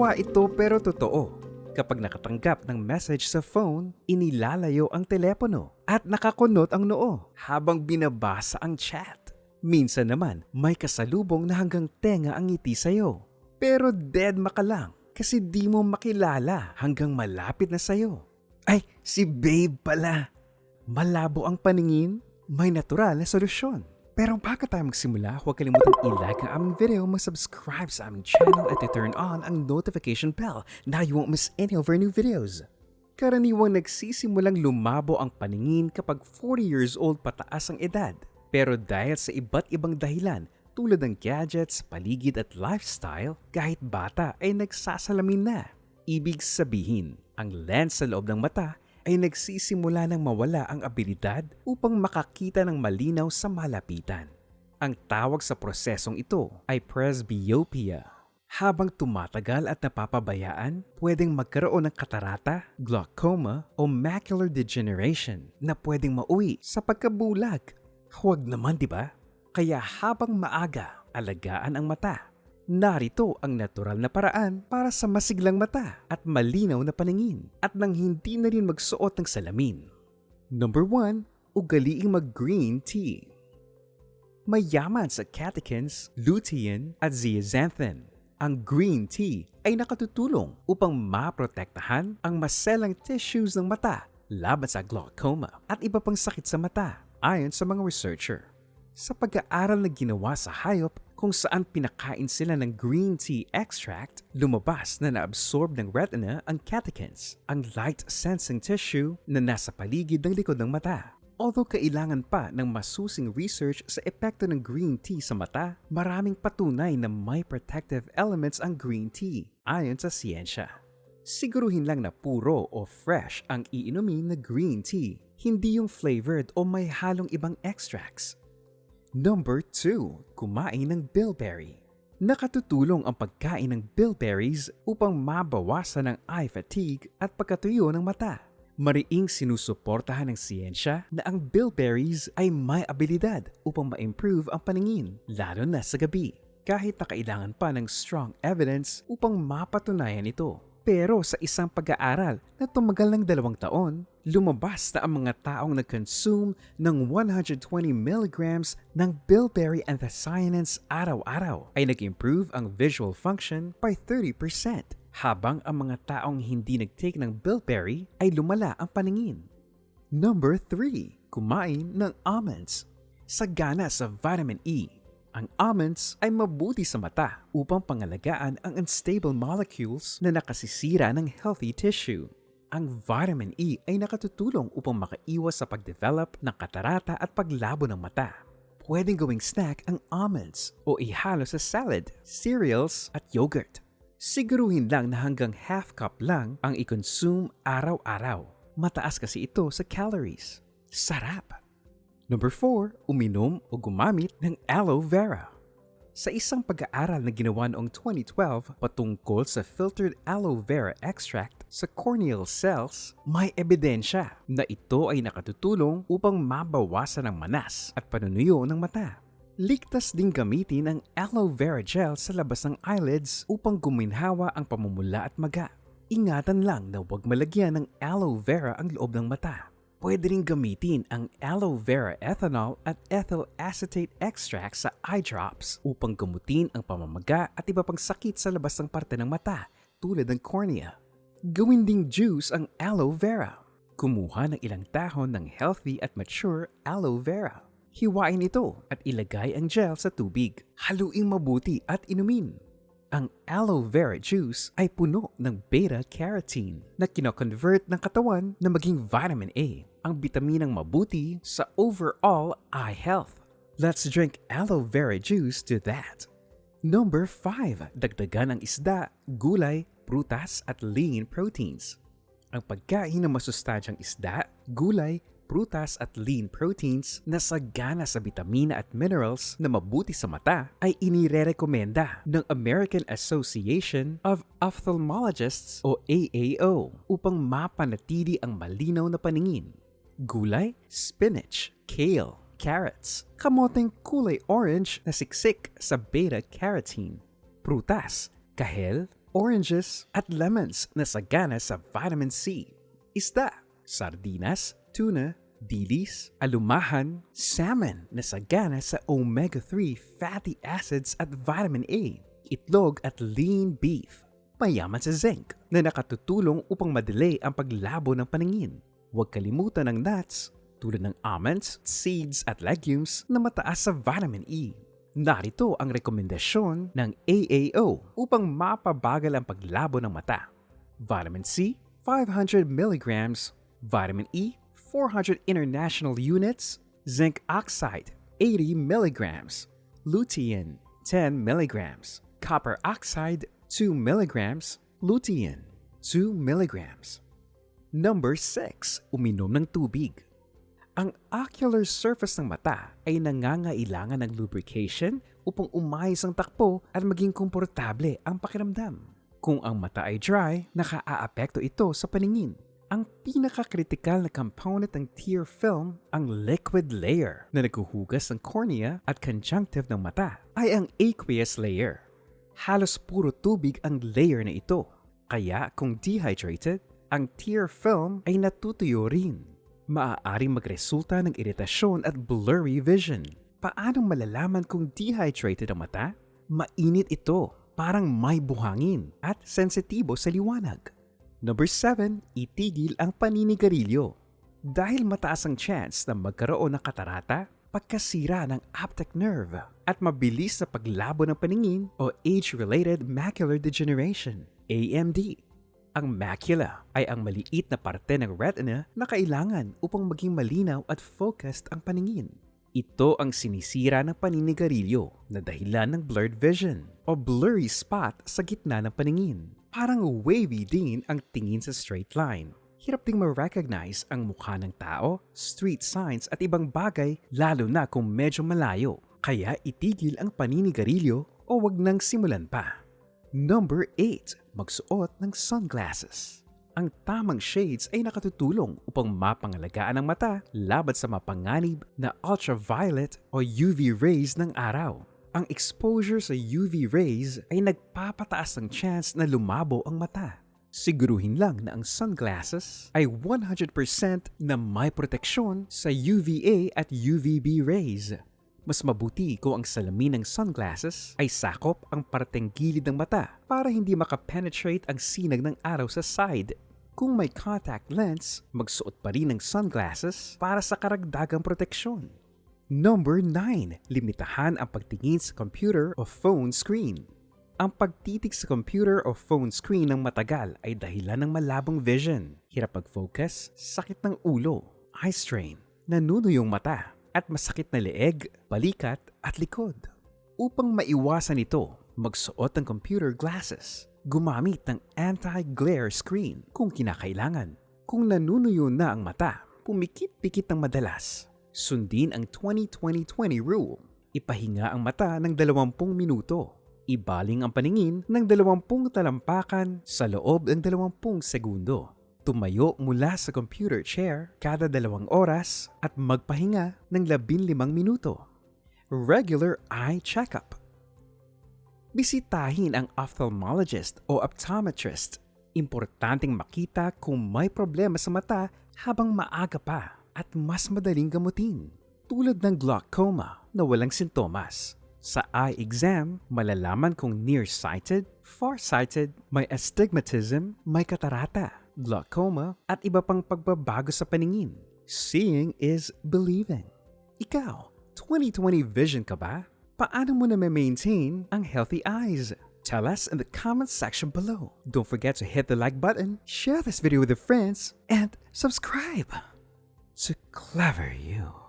Katawa ito pero totoo. Kapag nakatanggap ng message sa phone, inilalayo ang telepono at nakakunot ang noo habang binabasa ang chat. Minsan naman, may kasalubong na hanggang tenga ang ngiti sa'yo. Pero dead maka lang kasi di mo makilala hanggang malapit na sa'yo. Ay, si babe pala. Malabo ang paningin, may natural na solusyon. Pero bago tayo magsimula, huwag kalimutang i-like ang aming video, mag-subscribe sa aming channel at i-turn on ang notification bell na you won't miss any of our new videos. Karaniwang nagsisimulang lumabo ang paningin kapag 40 years old pataas ang edad. Pero dahil sa iba't ibang dahilan tulad ng gadgets, paligid at lifestyle, kahit bata ay nagsasalamin na. Ibig sabihin, ang lens sa loob ng mata ay nagsisimula ng mawala ang abilidad upang makakita ng malinaw sa malapitan. Ang tawag sa prosesong ito ay presbyopia. Habang tumatagal at napapabayaan, pwedeng magkaroon ng katarata, glaucoma o macular degeneration na pwedeng mauwi sa pagkabulag. Huwag naman, di ba? Kaya habang maaga, alagaan ang mata. Narito ang natural na paraan para sa masiglang mata at malinaw na paningin at nang hindi na rin magsuot ng salamin. Number 1. Ugaliing mag-green tea. Mayaman sa catechins, lutein at zeaxanthin. Ang green tea ay nakatutulong upang maprotektahan ang maselang tissues ng mata laban sa glaucoma at iba pang sakit sa mata ayon sa mga researcher. Sa pag-aaral na ginawa sa hayop kung saan pinakain sila ng green tea extract, lumabas na naabsorb ng retina ang catechins, ang light-sensing tissue na nasa paligid ng likod ng mata. Although kailangan pa ng masusing research sa epekto ng green tea sa mata, maraming patunay na may protective elements ang green tea ayon sa siyensya. Siguruhin lang na puro o fresh ang iinumin na green tea, hindi yung flavored o may halong ibang extracts. Number 2. Kumain ng bilberry. Nakatutulong ang pagkain ng bilberries upang mabawasan ang eye fatigue at pagkatuyo ng mata. Mariing sinusuportahan ng siyensya na ang bilberries ay may abilidad upang ma-improve ang paningin, lalo na sa gabi, kahit na kailangan pa ng strong evidence upang mapatunayan ito. Pero sa isang pag-aaral na tumagal ng dalawang taon, lumabas na ang mga taong nag-consume ng 120 mg ng bilberry anthocyanins araw-araw ay nag-improve ang visual function by 30% habang ang mga taong hindi nag-take ng bilberry ay lumala ang paningin. Number 3. Kumain ng almonds. Sagana sa vitamin E ang almonds ay mabuti sa mata upang pangalagaan ang unstable molecules na nakasisira ng healthy tissue. Ang vitamin E ay nakatutulong upang makaiwas sa pagdevelop ng katarata at paglabo ng mata. Pwedeng gawing snack ang almonds o ihalo sa salad, cereals at yogurt. Siguruhin lang na hanggang half cup lang ang i-consume araw-araw. Mataas kasi ito sa calories. Sarap! Number 4, uminom o gumamit ng aloe vera. Sa isang pag-aaral na ginawa noong 2012 patungkol sa filtered aloe vera extract sa corneal cells, may ebidensya na ito ay nakatutulong upang mabawasan ang manas at panunuyo ng mata. Ligtas ding gamitin ang aloe vera gel sa labas ng eyelids upang guminhawa ang pamumula at maga. Ingatan lang na huwag malagyan ng aloe vera ang loob ng mata pwede rin gamitin ang aloe vera ethanol at ethyl acetate extract sa eye drops upang gamutin ang pamamaga at iba pang sakit sa labas ng parte ng mata tulad ng cornea. Gawin ding juice ang aloe vera. Kumuha ng ilang dahon ng healthy at mature aloe vera. Hiwain ito at ilagay ang gel sa tubig. Haluing mabuti at inumin. Ang aloe vera juice ay puno ng beta-carotene na kinoconvert ng katawan na maging vitamin A, ang bitaminang mabuti sa overall eye health. Let's drink aloe vera juice to that. Number 5. Dagdagan ang isda, gulay, prutas at lean proteins. Ang pagkain ng masustansyang isda, gulay, prutas at lean proteins na sagana sa bitamina at minerals na mabuti sa mata ay inirerekomenda ng American Association of Ophthalmologists o AAO upang mapanatili ang malinaw na paningin. Gulay, spinach, kale, carrots, kamoteng kulay orange na siksik sa beta-carotene, prutas, kahel, oranges at lemons na sagana sa vitamin C, isda, sardinas, tuna, dilis, alumahan, salmon na sagana sa omega-3 fatty acids at vitamin A, itlog at lean beef, mayaman sa zinc na nakatutulong upang madelay ang paglabo ng paningin. Huwag kalimutan ang nuts tulad ng almonds, seeds at legumes na mataas sa vitamin E. Narito ang rekomendasyon ng AAO upang mapabagal ang paglabo ng mata. Vitamin C, 500 mg, vitamin E, 400 international units, zinc oxide, 80 mg, lutein, 10 mg, copper oxide, 2 mg, lutein, 2 mg. Number 6. Uminom ng tubig. Ang ocular surface ng mata ay nangangailangan ng lubrication upang umayos ang takbo at maging komportable ang pakiramdam. Kung ang mata ay dry, nakaaapekto ito sa paningin. Ang pinakakritikal na component ng tear film, ang liquid layer na naghuhugas ng cornea at conjunctive ng mata, ay ang aqueous layer. Halos puro tubig ang layer na ito. Kaya kung dehydrated, ang tear film ay natutuyo rin. Maaaring magresulta ng iritasyon at blurry vision. Paanong malalaman kung dehydrated ang mata? Mainit ito, parang may buhangin at sensitibo sa liwanag. Number 7. Itigil ang paninigarilyo. Dahil mataas ang chance na magkaroon ng katarata, pagkasira ng optic nerve at mabilis na paglabo ng paningin o age-related macular degeneration, AMD. Ang macula ay ang maliit na parte ng retina na kailangan upang maging malinaw at focused ang paningin. Ito ang sinisira ng paninigarilyo na dahilan ng blurred vision o blurry spot sa gitna ng paningin. Parang wavy din ang tingin sa straight line. Hirap ding ma-recognize ang mukha ng tao, street signs at ibang bagay lalo na kung medyo malayo. Kaya itigil ang paninigarilyo o wag nang simulan pa. Number 8. Magsuot ng sunglasses. Ang tamang shades ay nakatutulong upang mapangalagaan ang mata laban sa mapanganib na ultraviolet o UV rays ng araw. Ang exposure sa UV rays ay nagpapataas ng chance na lumabo ang mata. Siguruhin lang na ang sunglasses ay 100% na may proteksyon sa UVA at UVB rays mas mabuti kung ang salamin ng sunglasses ay sakop ang parteng gilid ng mata para hindi makapenetrate ang sinag ng araw sa side. Kung may contact lens, magsuot pa rin ng sunglasses para sa karagdagang proteksyon. Number 9. Limitahan ang pagtingin sa computer o phone screen. Ang pagtitig sa computer o phone screen ng matagal ay dahilan ng malabong vision, hirap mag-focus, sakit ng ulo, eye strain, nanunuyong mata, at masakit na leeg, balikat at likod. Upang maiwasan ito, magsuot ng computer glasses. Gumamit ng anti-glare screen kung kinakailangan. Kung nanunuyo na ang mata, pumikit-pikit ng madalas. Sundin ang 20-20-20 rule. Ipahinga ang mata ng 20 minuto. Ibaling ang paningin ng 20 talampakan sa loob ng 20 segundo tumayo mula sa computer chair kada dalawang oras at magpahinga ng 15 minuto. Regular eye checkup. Bisitahin ang ophthalmologist o optometrist. Importanteng makita kung may problema sa mata habang maaga pa at mas madaling gamutin. Tulad ng glaucoma na walang sintomas. Sa eye exam, malalaman kung nearsighted, farsighted, may astigmatism, may katarata glaucoma, at iba pang pagbabago sa paningin. Seeing is believing. Ikaw, 2020 vision ka ba? Paano mo na maintain ang healthy eyes? Tell us in the comments section below. Don't forget to hit the like button, share this video with your friends, and subscribe to Clever You.